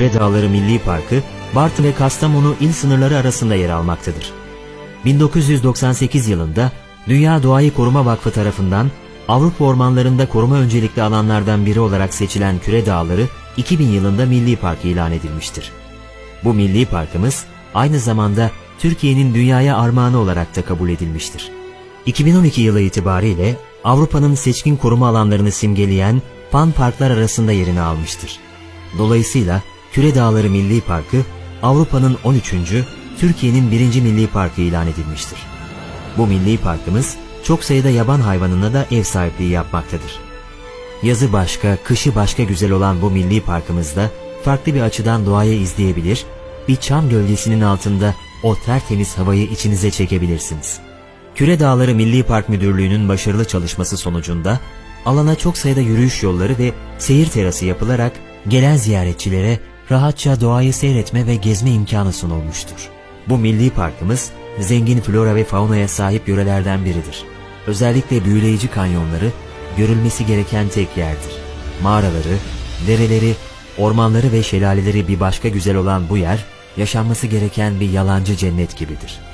Küre Dağları Milli Parkı, Bartın ve Kastamonu il sınırları arasında yer almaktadır. 1998 yılında Dünya Doğayı Koruma Vakfı tarafından Avrupa ormanlarında koruma öncelikli alanlardan biri olarak seçilen Küre Dağları 2000 yılında Milli Park ilan edilmiştir. Bu milli parkımız aynı zamanda Türkiye'nin dünyaya armağanı olarak da kabul edilmiştir. 2012 yılı itibariyle Avrupa'nın seçkin koruma alanlarını simgeleyen Pan Parklar arasında yerini almıştır. Dolayısıyla Küre Dağları Milli Parkı Avrupa'nın 13. Türkiye'nin 1. Milli Parkı ilan edilmiştir. Bu milli parkımız çok sayıda yaban hayvanına da ev sahipliği yapmaktadır. Yazı başka, kışı başka güzel olan bu milli parkımızda farklı bir açıdan doğayı izleyebilir, bir çam gölgesinin altında o tertemiz havayı içinize çekebilirsiniz. Küre Dağları Milli Park Müdürlüğü'nün başarılı çalışması sonucunda alana çok sayıda yürüyüş yolları ve seyir terası yapılarak gelen ziyaretçilere rahatça doğayı seyretme ve gezme imkanı sunulmuştur. Bu milli parkımız zengin flora ve faunaya sahip yörelerden biridir. Özellikle büyüleyici kanyonları görülmesi gereken tek yerdir. Mağaraları, dereleri, ormanları ve şelaleleri bir başka güzel olan bu yer, yaşanması gereken bir yalancı cennet gibidir.